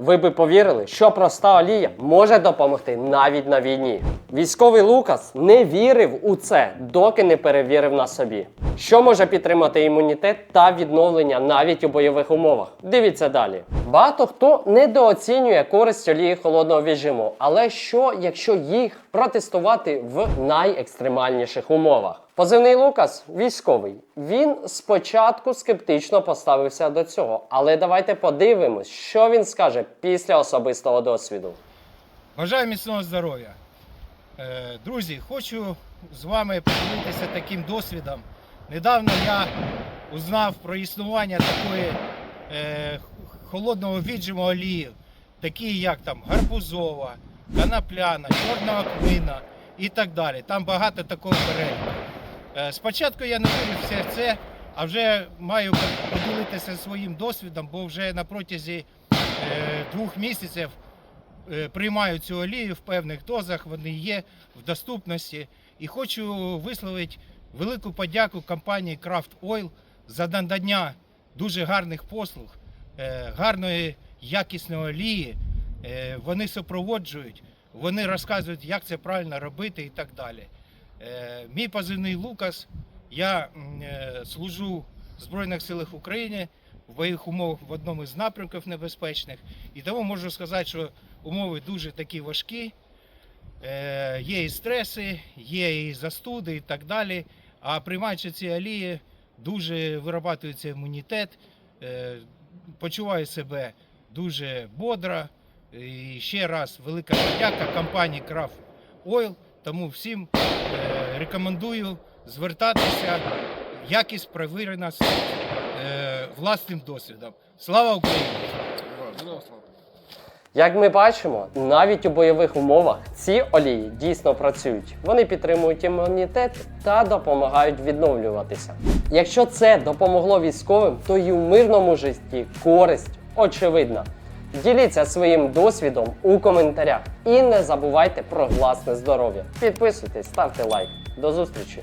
Ви би повірили, що проста олія може допомогти навіть на війні. Військовий Лукас не вірив у це, доки не перевірив на собі. Що може підтримати імунітет та відновлення навіть у бойових умовах? Дивіться далі. Багато хто недооцінює користь олії холодного віджиму, але що, якщо їх протестувати в найекстремальніших умовах? Позивний Лукас військовий. Він спочатку скептично поставився до цього, але давайте подивимось, що він скаже після особистого досвіду. Бажаю міцного здоров'я. Е, Друзі, хочу з вами поділитися таким досвідом. Недавно я узнав про існування такої е, холодного віджиму олії, такі як там гарбузова, канапляна, чорна кмина і так далі. Там багато такого переліку. Е, Спочатку я не все це, а вже маю поділитися своїм досвідом, бо вже на протязі е, двох місяців е, приймаю цю олію в певних дозах, вони є в доступності. І хочу висловити велику подяку компанії Craft Oil за надання дуже гарних послуг, гарної якісної олії. Вони супроводжують, вони розказують, як це правильно робити і так далі. Е, Мій позивний Лукас. Я е, служу в Збройних силах України в бойових умовах в одному з напрямків небезпечних. І тому можу сказати, що умови дуже такі важкі. Е, Є і стреси, є і застуди і так далі. А приймаючи ці олії, дуже вирабатується імунітет, почуваю себе дуже бодро. І ще раз велика подяка компанії Craft Oil. Тому всім е, рекомендую звертатися. Якість перевірена е, власним досвідом. Слава Україні! Як ми бачимо, навіть у бойових умовах ці олії дійсно працюють. Вони підтримують імунітет та допомагають відновлюватися. Якщо це допомогло військовим, то і у мирному житті користь очевидна. Діліться своїм досвідом у коментарях і не забувайте про власне здоров'я. Підписуйтесь, ставте лайк. До зустрічі!